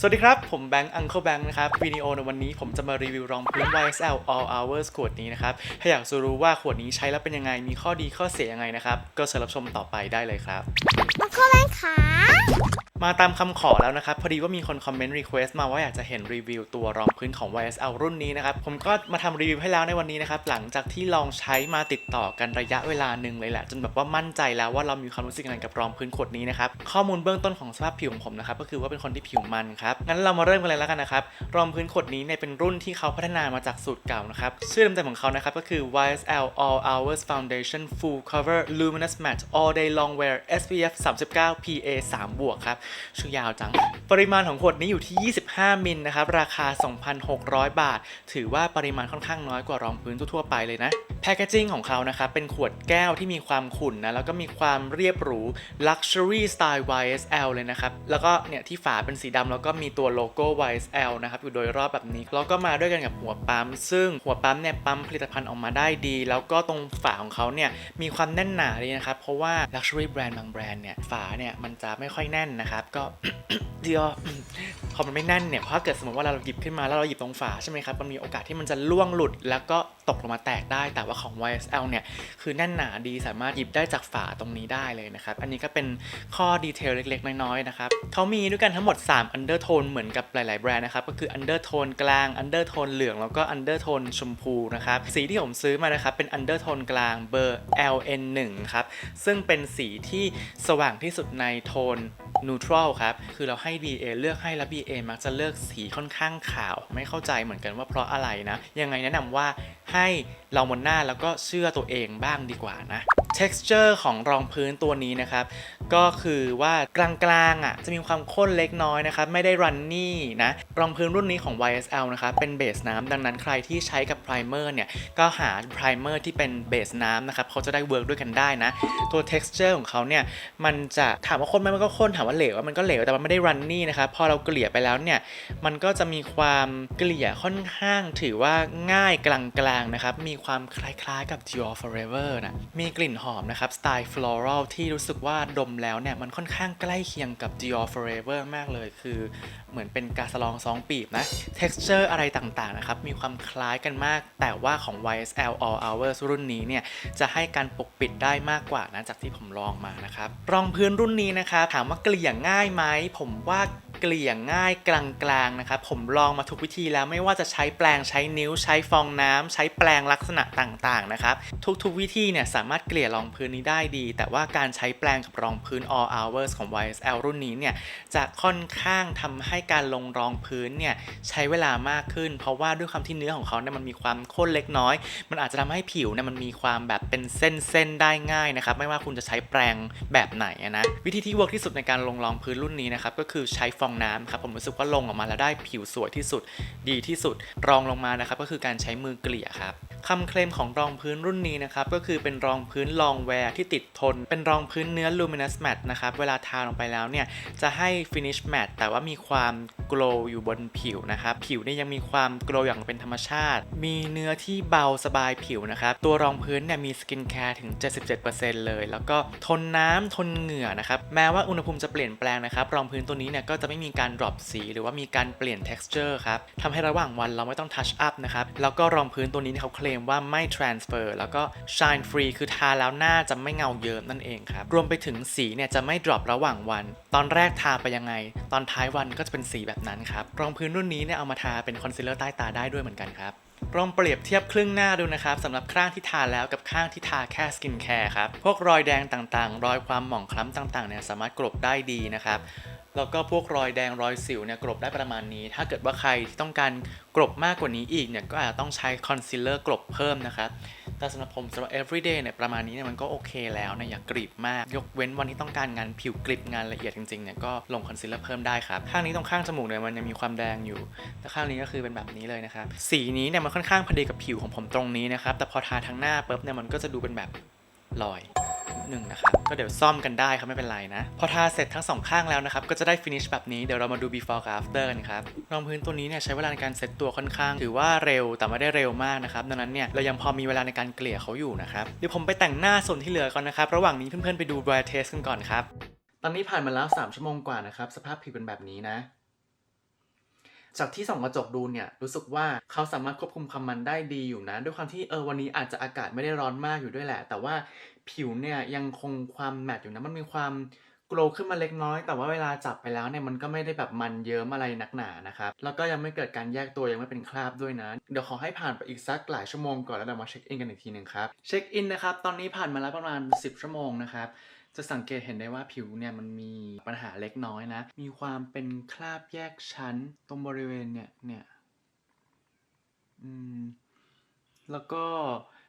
สวัสดีครับ ผมแบงค์อังเคิลแบงค์นะครับวิดีโอในวันนี้ผมจะมารีวิวรองพื้น YSL All Hours ขวดนี้นะครับ ถ้าอยากจะรู้ว่าขวดนี้ใช้แล้วเป็นยังไง มีข้อดีข้อเสียยังไงนะครับ ก็เชิญรับชมต่อไปได้เลยครับ แล้วก็แม่ขามาตามคำขอแล้วนะครับ พอดีว่ามีคนคอมเมนต์รีเควสต์มาว่าอยากจะเห็นรีวิวตัวรองพื้นของ YSL รุ่นนี้นะครับ ผมก็มาทำรีวิวให้แล้วในวันนี้นะครับ หลังจากที่ลองใช้มาติดต่อกันระยะเวลาหนึ่งเลยแหละ จนแบบว่ามั่นใจแล้วว่าเรามีความรู้สึกยังไงกับรองพื้นขวดนี้นะครับ ข้อมูลเบื้องต้นของสภาพผิวของผมนะครับ ก็คือว่าเป็นคนที่ผิวมันครับ งั้นเรามาเริ่มกันเลยแล้วกันนะครับ รองพื้นขวดนี้เนี่ยเป็นรุ่นที่เขาพัฒนามาจากสูตรเก่านะครับ ชื่อเต็มๆของเขานะครับก็คือ YSL All Hours Foundation Full Cover Luminous Matte All Day Long Wear SPF 39 PA 3 บวกครับ ชื่อยาวจัง ปริมาณของขวดนี้อยู่ที่ 25 มิลนะครับ ราคา 2,600 บาท ถือว่าปริมาณค่อนข้างน้อยกว่ารองพื้นทั่วไปเลยนะ แพคเกจิ้งของเขานะครับ เป็นขวดแก้วที่มีความขุ่นนะ แล้วก็มีความเรียบหรู Luxury Style YSL เลยนะครับ แล้วก็เนี่ยที่ฝาเป็นสีดำแล้วก็มีตัวโลโก้ YSL นะครับอยู่โดยรอบแบบนี้ แล้วก็มาด้วยกันกับหัวปั๊ม ซึ่งหัวปั๊มเนี่ยปั๊มผลิตภัณฑ์ออกมาได้ดี แล้วก็ตรงฝาของเขาเนี่ยมีความแน่นหนาดีนะครับ เพราะว่า Luxury Brand บางแบรนด์เนี่ยฝาเนี่ยมันจะไม่ค่อยแน่นนะครับ ก็เดียว พอมันไม่แน่นเนี่ยเพราะถ้าเกิดสมมติว่าเราหยิบขึ้นมาแล้วเราหยิบตรงฝาใช่ไหมครับมันมีโอกาสที่มันจะล่วงหลุด แล้วก็ตกลงมาแตกได้ แต่ว่าของ YSL เนี่ยคือแน่นหนาดีสามารถหยิบได้จากฝาตรงนี้ได้เลยนะครับอันนี้ก็เป็นข้อดีเทลเล็กๆ น้อยๆนะครับเขามีด้วยกันทั้งหมด 3 undertone เหมือนกับหลายๆแบรนด์นะครับก็คือ undertone กลาง undertone เหลืองแล้วก็ undertone ชมพูนะครับสีที่ผมซื้อมานะครับเป็น undertone กลางเบอร์ LN1 ครับซึ่งเป็นสีที่สว่างที่สุดในโทน neutral ครับ คือเราให้ BA เลือกให้ แล้ว BA มักจะเลือกสีค่อนข้างขาว ไม่เข้าใจเหมือนกันว่าเพราะอะไรนะ ยังไงแนะนำว่าให้เรามนหน้าแล้วก็เชื่อตัวเองบ้างดีกว่านะ texture ของรองพื้นตัวนี้นะครับ ก็คือว่ากลางๆอะจะมีความข้นเล็กน้อยนะครับ ไม่ได้รันนี่นะรองพื้นรุ่นนี้ของ YSL นะครับ เป็นเบสน้ำดังนั้นใครที่ใช้กับไพรเมอร์เนี่ย ก็หาไพรเมอร์ที่เป็นเบสน้ำนะครับเขาจะได้เวิร์กด้วยกันได้นะ ตัว texture ของเขาเนี่ย มันจะถามว่าข้นไหมมันก็ข้นถามว่าเหลวมันก็เหลวแต่มันไม่ได้รันนี่นะครับพอเราเกลี่ยไปแล้วเนี่ยมันก็จะมีความเกลี่ยค่อนข้างถือว่าง่ายกลางๆนะครับมีความคล้ายๆกับ Dior Forever นะมีกลิ่นหอมนะครับ สไตล์ floral ที่รู้สึกว่าดมแล้วเนี่ย มันค่อนข้างใกล้เคียงกับ Dior Forever มากเลย คือเหมือนเป็นกาสลองซองปีบนะ texture อะไรต่างๆนะครับ มีความคล้ายกันมาก แต่ว่าของ YSL All Hours รุ่นนี้เนี่ย จะให้การปกปิดได้มากกว่านะ จากที่ผมลองมานะครับ รองพื้นรุ่นนี้นะครับ ถามว่าเกลี่ยง่ายไหม ผมว่า เกลี่ยง่ายกลางๆนะครับผมลองมาทุกวิธีแล้วไม่ว่าจะใช้แปรงใช้นิ้วใช้ฟองน้ำใช้แปรงลักษณะต่างๆนะครับทุกๆวิธีเนี่ยสามารถเกลี่ยรองพื้นนี้ได้ดี แต่ว่าการใช้แปรงกับรองพื้น all hours ของ YSL รุ่นนี้เนี่ยจะค่อนข้างทำให้การลงรองพื้นเนี่ยใช้เวลามากขึ้น เพราะว่าด้วยความที่เนื้อของเขาเนี่ยมันมีความข้นเล็กน้อย มันอาจจะทำให้ผิวเนี่ยมันมีความแบบเป็นเส้นๆได้ง่ายนะครับไม่ว่าคุณจะใช้แปรงแบบไหนนะวิธีที่เวิร์กที่สุดในการลงรองพื้นรุ่นนี้นะครับก็คือใช้ฟองน้ำครับผมรู้สึกว่าลงออกมาแล้วได้ผิวสวยที่สุดดีที่สุดรองลงมานะครับก็คือการใช้มือเกลี่ยครับ คำเคลมของรองพื้นรุ่นนี้นะครับก็คือเป็นรองพื้นลองแวร์ที่ติดทน เป็นรองพื้นเนื้อ luminous matte นะครับเวลาทาลงไปแล้วเนี่ยจะให้ finish matte แต่ว่ามีความ glow อยู่บนผิวนะครับผิวเนี่ยยังมีความ glow อย่างเป็นธรรมชาติ มีเนื้อที่เบาสบายผิวนะครับตัวรองพื้นเนี่ยมีสกินแคร์ถึง 77%เลย แล้วก็ทนน้ำทนเหงื่อนะครับแม้ว่าอุณหภูมิจะเปลี่ยนแปลงนะครับรองพื้นตัวนี้เนี่ยก็จะไม่มีการ drop สีหรือว่ามีการเปลี่ยน texture ครับทำให้ระหว่างวันเราไม่ต้อง touch up นะครับแล้วก็รองพื้นตัวนี้เนี่ยเขาเคลมว่าไม่ transfer แล้วก็ shine free คือทาแล้วหน้าจะไม่เงาเยิ้มนั่นเองครับ รวมไปถึงสีเนี่ยจะไม่ drop ระหว่างวัน ตอนแรกทาไปยังไง ตอนท้ายวันก็จะเป็นสีแบบนั้นครับ รองพื้นรุ่นนี้เนี่ยเอามาทาเป็นคอนซีลเลอร์ใต้ตาได้ด้วยเหมือนกันครับลองเปรียบเทียบครึ่งหน้าดูนะครับสำหรับข้างที่ทาแล้วกับข้างที่ทาแค่สกินแคร์ครับ พวกรอยแดงต่างๆ รอยความหมองคล้ำต่างๆเนี่ยสามารถกลบได้ดีนะครับ แล้วก็พวกรอยแดงรอยสิวเนี่ยกลบได้ประมาณนี้ ถ้าเกิดว่าใครที่ต้องการกลบมากกว่านี้อีกเนี่ยก็อาจจะต้องใช้คอนซีลเลอร์กลบเพิ่มนะครับแต่สำหรับผมสำหรับ everyday เนี่ยประมาณนี้เนี่ยมันก็โอเคแล้วนะอย่ากรีบมาก ยกเว้นวันที่ต้องการงานผิวกริบงานละเอียดจริงๆเนี่ยก็ลงคอนซีลเลอร์เพิ่มได้ครับข้างนี้ตรงข้างจมูกเนี่ยมันยังมีความแดงอยู่ แต่ข้างนี้ก็คือเป็นแบบนี้เลยนะครับสีนี้เนี่ยมันค่อนข้างพอดีกับผิวของผมตรงนี้นะครับแต่พอทาทั้งหน้าปุ๊บเนี่ยมันก็จะดูเป็นแบบ ลอยหนึ่งนะครับก็เดี๋ยวซ่อมกันได้ครับไม่เป็นไรนะ พอทาเสร็จทั้งสองข้างแล้วนะครับ ก็จะได้ finish แบบนี้เดี๋ยวเรามาดู before กับ after กันครับรองพื้นตัวนี้เนี่ยใช้เวลาในการเซ็ตตัวค่อนข้าง ถือว่าเร็วแต่ไม่ได้เร็วมากนะครับดังนั้นเนี่ยเรายังพอมีเวลาในการเกลี่ยเขาอยู่นะครับเดี๋ยวผมไปแต่งหน้าส่วนที่เหลือก่อนนะครับระหว่างนี้เพื่อนๆไปดู dry test กันก่อนครับตอนนี้ผ่านมาแล้ว 3 ชั่วโมงกว่านะครับสภาพผิวเป็นแบบนี้นะ จากที่ส่องกระจกดูเนี่ยรู้สึกว่าเขาสามารถควบคุมความมันได้ดีอยู่นะ ด้วยความที่เออวันนี้อาจจะอากาศไม่ได้ร้อนมากอยู่ด้วยแหละ แต่ว่าผิวเนี่ยยังคงความแมตต์อยู่นะมันมีความโกลว์ขึ้นมาเล็กน้อย แต่ว่าเวลาจับไปแล้วเนี่ยมันก็ไม่ได้แบบมันเยิ้มอะไรนักหนานะครับ แล้วก็ยังไม่เกิดการแยกตัวยังไม่เป็นคราบด้วยนะ เดี๋ยวขอให้ผ่านไปอีกสักหลายชั่วโมงก่อนแล้วเดี๋ยวมาเช็คอินกันอีกทีหนึ่งครับ เช็คอินนะครับ ตอนนี้ผ่านมาแล้วประมาณ 10 ชั่วโมงนะครับ จะสังเกตเห็นได้ว่าผิวเนี่ยมันมีปัญหาเล็กน้อยนะ มีความเป็นคราบแยกชั้นตรงบริเวณเนี่ยเนี่ยอืมแล้วก็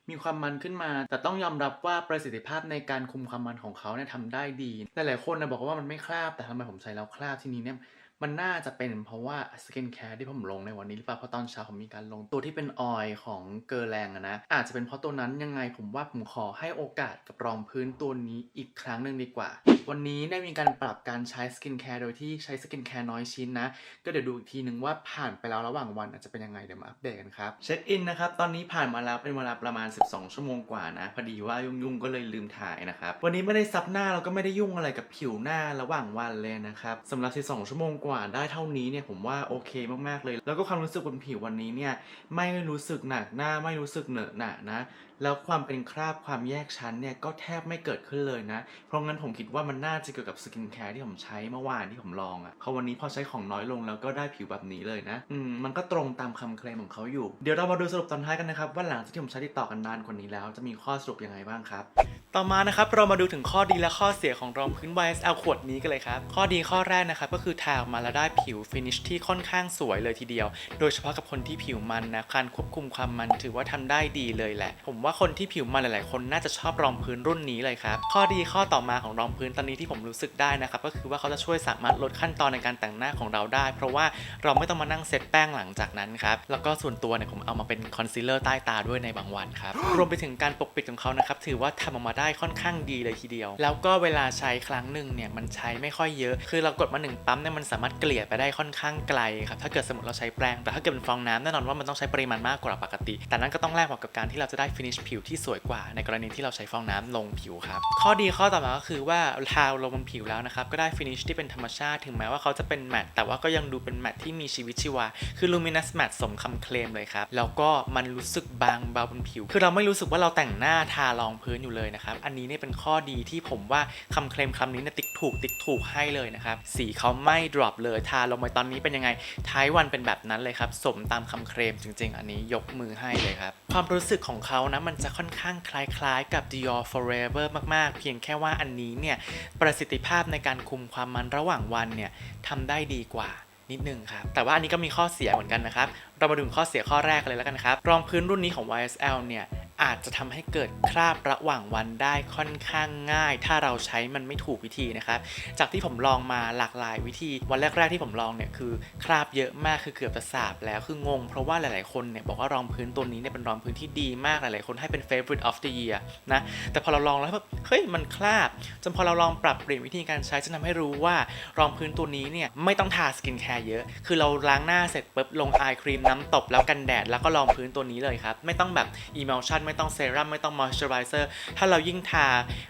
มีความมันขึ้นมา แต่ต้องยอมรับว่าประสิทธิภาพในการคุมความมันของเขาเนี่ยทำได้ดี หลายๆคนนะบอกว่ามันไม่คราบแต่ทำไมผมใช้แล้วคราบทีนี้เนี่ย มันน่าจะเป็นเพราะว่าสกินแคร์ที่ผมลงในวันนี้หรือเปล่าเพราะตอนเช้าผมมีการลงตัวที่เป็นออยล์ของเกอร์แรงนะ อาจจะเป็นเพราะตัวนั้นยังไงผมว่าผมขอให้โอกาสกับรองพื้นตัวนี้อีกครั้งหนึ่งดีกว่า วันนี้ได้มีการปรับการใช้สกินแคร์โดยที่ใช้สกินแคร์น้อยชิ้นนะ ก็เดี๋ยวดูอีกทีหนึ่งว่าผ่านไปแล้วระหว่างวันอาจจะเป็นยังไงเดี๋ยวมาอัปเดตกันครับเช็คอินนะครับตอนนี้ผ่านมาแล้วเป็นเวลาประมาณ 12 ชั่วโมงกว่านะพอดีว่ายุ่งๆก็เลยลืมถ่ายนะครับวันนี้ไม่ได้ซับหน้าแล้วก็ไม่ได้ยุ่งอะไรกับผิวหน้าระหว่างวันเลยนะครับสำหรับ 12 ชั่วโมงกว่าได้เท่านี้เนี่ยผมว่าโอเคมากๆเลย แล้วก็ความรู้สึกบนผิววันนี้เนี่ยไม่รู้สึกหนักหน้าไม่รู้สึกเหนอะหนะนะ แล้วความเป็นคราบความแยกชั้นเนี่ยก็แทบไม่เกิดขึ้นเลยนะ เพราะงั้นผมคิดว่ามันน่าจะเกี่ยวกับสกินแคร์ที่ผมใช้เมื่อวานที่ผมลองอะ่ะพอวันนี้พอใช้ของน้อยลงแล้วก็ได้ผิวแบบนี้เลยนะอืมมันก็ตรงตามคำเคลมของเขาอยู่ เดี๋ยวเรามาดูสรุปตอนท้ายกันนะครับว่าหลังจากที่ผมใช้ติดต่อกันนานกว่านี้แล้ว จะมีข้อสรุปยังไงบ้างครับ ต่อมานะครับเรามาดูถึงข้อดีและข้อเสียของรองพื้น YSL ขวดนี้กันเลยครับ ข้อดีข้อแรกนะครับก็คือทาออกมาแล้วได้ผิวฟินิชที่ค่อนข้างสวยเลยทีเดียว โดยเฉพาะกับคนที่ผิวมันนะการควบคุมความมันถือว่าทำได้ดีเลยแหละ ผมว่าคนที่ผิวมันหลาย ๆ คนน่าจะชอบรองพื้นรุ่นนี้เลยครับ ข้อดีข้อต่อมาของรองพื้นตอนนี้ที่ผมรู้สึกได้นะครับก็คือว่าเขาจะช่วยสามารถลดขั้นตอนในการแต่งหน้าของเราได้ เพราะว่าเราไม่ต้องมานั่งเซตแป้งหลังจากนั้นครับแล้วก็ส่วนตัวเนี่ยผมเอามาเป็นคอนซีลเลอร์ใต้ตาด้วยในบางวันครับรวมไปถึงการปกปิดของเขานะครับถือว่าทำออกมาได้ค่อนข้างดีเลยทีเดียว แล้วก็เวลาใช้ครั้งหนึ่งเนี่ยมันใช้ไม่ค่อยเยอะ คือเรากดมาหนึ่งปั๊มเนี่ยมันสามารถเกลี่ยไปได้ค่อนข้างไกลครับถ้าเกิดสมมติเราใช้แปรงแต่ถ้าเกิดเป็นฟองน้ำแน่นอนว่ามันต้องใช้ปริมาณมากกว่าปกติ แต่นั่นก็ต้องแลกกับการที่เราจะได้ฟินิชผิวที่สวยกว่า ในกรณีที่เราใช้ฟองน้ำลงผิวครับข้อดีข้อต่อมาก็คือว่าทาลงบนผิวแล้วนะครับก็ได้ฟินิชที่เป็นธรรมชาติถึงแม้ว่าเขาจะเป็นแมตต์แต่ว่าก็ยังดูเป็นแมตต์ที่มีชีวิตชีวา คือ luminous matte สมคำเคลมเลยครับแล้วก็มันรู้สึกบางเบาบนผิว คือเราไม่รู้สึกว่าเราแต่งหน้าทารองพื้นอยู่เลยนะครับอันนี้เนี่ยเป็นข้อดีที่ผมว่าคำเคลมคำนี้เนี่ยติ๊กถูกติ๊กถูกให้เลยนะครับ สีเขาไม่ดรอปเลย ทาลงไปตอนนี้เป็นยังไง ท้ายวันเป็นแบบนั้นเลยครับ สมตามคำเคลมจริง ๆ อันนี้ยกมือให้เลยครับ ความรู้สึกของเขานะมันจะค่อนข้างคล้ายๆ กับ Dior Forever มากๆ เพียงแค่ว่าอันนี้เนี่ยประสิทธิภาพในการคุมความมันระหว่างวันเนี่ยทำได้ดีกว่านิดนึงครับ แต่ว่าอันนี้ก็มีข้อเสียเหมือนกันนะครับ เรามาดูข้อเสียข้อแรกกันเลยแล้วกันครับ รองพื้นรุ่นนี้ของ YSL เนี่ย อาจจะทำให้เกิดคราบระหว่างวันได้ค่อนข้างง่าย ถ้าเราใช้มันไม่ถูกวิธีนะครับจากที่ผมลองมาหลากหลายวิธี วันแรก ๆที่ผมลองเนี่ยคือคราบเยอะมากคือเกือบจะสาบแล้วคืองง เพราะว่าหลายๆคนเนี่ยบอกว่ารองพื้นตัวนี้เนี่ยเป็นรองพื้นที่ดีมากหลายๆคนให้เป็น favorite of the year นะแต่พอเราลองแล้วแบบเฮ้ยมันคราบจนพอเราลองปรับเปลี่ยนวิธีการใช้จะทำให้รู้ว่ารองพื้นตัวนี้เนี่ยไม่ต้องทาสกินแคร์เยอะ คือเราล้างหน้าเสร็จปุ๊บลงอายครีมน้ำตบแล้วกันแดดแล้วก็รองพื้นตัวนี้เลยครับไม่ต้องแบบ emulsion ไม่ต้องเซรั่มไม่ต้อง moisturizer ถ้าเรายิ่งทา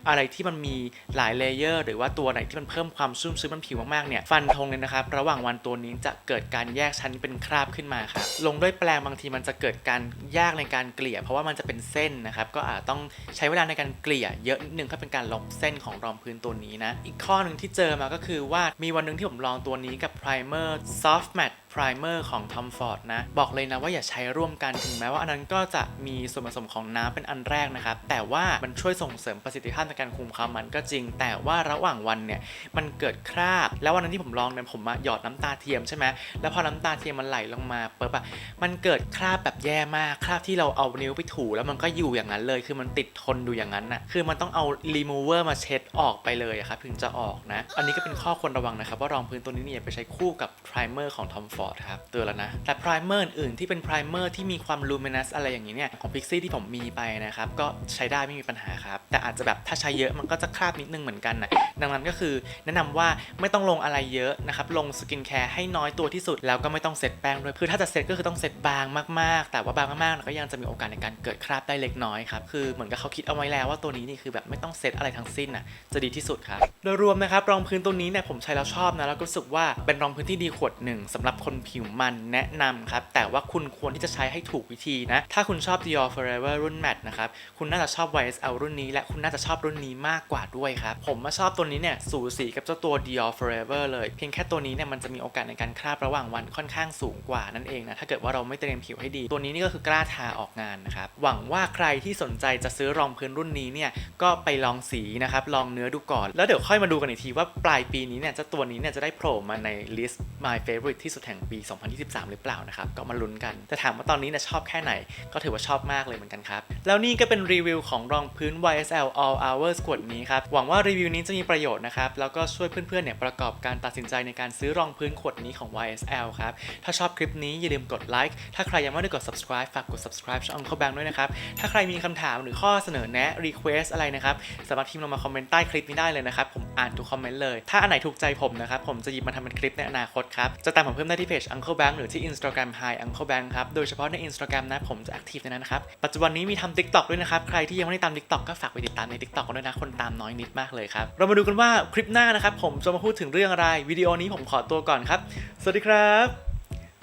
อะไรที่มันมีหลายเลเยอร์หรือว่าตัวไหนที่มันเพิ่มความชุ่มชื้นบนผิวมากๆเนี่ยฟันธงเลยนะครับระหว่างวันตัวนี้จะเกิดการแยกชั้นเป็นคราบขึ้นมาครับลงด้วยแปรงบางทีมันจะเกิดการยากในการเกลี่ย เพราะว่ามันจะเป็นเส้นนะครับก็อาจต้องใช้เวลาในการเกลี่ยเยอะนิดนึงเพื่อเป็นการลบเส้นของรองพื้นตัวนี้นะอีกข้อหนึ่งที่เจอมาก็คือว่ามีวันหนึงที่ผมลองตัวนี้กับ primer soft matte primer ของ Tom Ford นะ บอกเลยนะว่าอย่าใช้ร่วมกันถึงแม้ว่าอันนั้นก็จะมีส่วนผสมของน้ำเป็นอันแรกนะครับ แต่ว่ามันช่วยส่งเสริมประสิทธิภาพในการคุมความมันก็จริง แต่ว่าระหว่างวันเนี่ยมันเกิดคราบ แล้ววันนั้นที่ผมลองเนี่ยผมมาหยอดน้ำตาเทียมใช่ไหมแล้วพอน้ำตาเทียมมันไหลลงมาปุ๊บอะมันเกิดคราบแบบแย่มากคราบที่เราเอานิ้วไปถูแล้วมันก็อยู่อย่างนั้นเลย คือมันติดทนอยู่อย่างนั้นน่ะคือมันต้องเอา remover มาเช็ดออกไปเลยอะครับถึงจะออกนะ อันนี้ก็เป็นข้อควรระวังนะครับว่ารองพื้นตัวนี้เนี่ยไปใช้คู่กับ primer ของ Tom Ford ครับเตือนแล้วนะ แต่ primer อื่นที่เป็น primer ที่มีความ luminous อะไรอย่างนี้เนี่ย ของ Pixie ที่ผมมีไปนะครับ ก็ใช้ได้ไม่มีปัญหาครับ แต่อาจจะแบบถ้าใช้เยอะมันก็จะคราบนิดนึงเหมือนกันนะดังนั้นก็คือแนะนำว่าไม่ต้องลงอะไรเยอะนะครับ ลงสกินแคร์ให้น้อยตัวที่สุด แล้วก็ไม่ต้องเซตแป้งด้วยคือถ้าจะเซตก็คือต้องเซตบางมากๆ แต่ว่าบางมากๆก็ยังจะมีโอกาสในการเกิดคราบได้เล็กน้อยครับคือเหมือนกับเขาคิดเอาไว้แล้วว่าตัวนี้นี่คือแบบไม่ต้องเซตอะไรทั้งสิ้นน่ะจะดีที่สุดครับโดยรวมนะครับรองพื้นตัวนี้เนี่ยผมใช้แล้วชอบนะแล้วก็รู้สึกว่าเป็นรองพื้นที่ดีขวดหนึ่งสำหรับคนผิวมันแนะนำครับ แต่ว่าคุณควรที่จะใช้ให้ถูกวิธีนะ ถ้าคุณชอบ Dior Forever รุ่น Matte นะครับ คุณน่าจะชอบ YSL รุ่นนี้ และคุณน่าจะชอบรุ่นนี้มากกว่าด้วยครับ ผมมาชอบตัวนี้เนี่ยสูสีกับเจ้าตัว Dior Forever เลย เพียงแค่ตัวนี้เนี่ยมันจะมีโอกาสในการคราบระหว่างวันค่อนข้างสูงกว่านั่นเองนะ ถ้าเกิดว่าเราไม่เตรียมผิวให้ดี ตัวนี้นี่ก็คือกล้าทาออกงานนะครับ หวังว่าใครที่สนใจจะซื้อรองพื้นรุ่นนี้เนี่ย ก็ไปลองสีนะครับ ลองเนื้อดูก่อน แล้วเดี๋ยวค่อยมาดูกันอีกทีว่าปลายปีนี้เนี่ยเจ้าตัวนี้เนี่ยจะได้โผล่มาในลิสต์ My Favorite ที่สุดแห่งปี 2023 หรือเปล่านะครับ ก็มาลุ้นกัน แต่ถามว่าตอนนี้เนี่ยชอบแค่ไหน ก็ถือว่าชอบมากเลยเหมือนกันครับ แล้วนี่ก็เป็นรีวิวของรองพื้น YSL All Hours ขวดนี้ครับ หวังว่ารีวิวนี้จะมีประโยชน์นะครับ แล้วก็ช่วยเพื่อนๆเนี่ยประกอบการตัดสินใจในการซื้อรองพื้นขวดนี้ของ YSL ครับ ถ้าชอบคลิปนี้อย่าลืมกดไลค์ ถ้าใครยังไม่ได้กด subscribe ฝากกด subscribe ช่อง Uncle Bang ด้วยนะครับ ถ้าใครมีคำถามหรือข้อเสนอแนะ request อะไรนะครับ สามารถพิมพ์ลงมาคอมเมนต์ใต้คลิปนี้ได้เลยนะครับผม อ่านทุกคอมเมนต์เลย ถ้าอันไหนถูกใจผมนะครับ ผมจะหยิบมาทำเป็นคลิปในอนาคตครับ จะตามผมเพิ่มได้ที่เพจ Uncle Bang หรือที่ Instagram Hi Uncle Bang ครับ โดยเฉพาะใน Instagram นะผมจะ active ในนั้นนะครับ ปัจจุบันนี้มีทำ TikTok ด้วยนะครับ ใครที่ยังไม่ได้ตาม TikTok ก็ฝากไปติดตามใน TikTok กันด้วยนะ คนตามน้อยนิดมากเลยครับ เรามาดูกันว่าคลิปหน้านะครับผมจะมาพูดถึงเรื่องอะไร วิดีโอนี้ผมขอตัวก่อนครับ สวัสดีครับ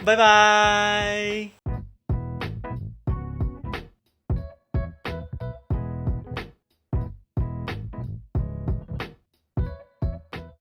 บ๊ายบาย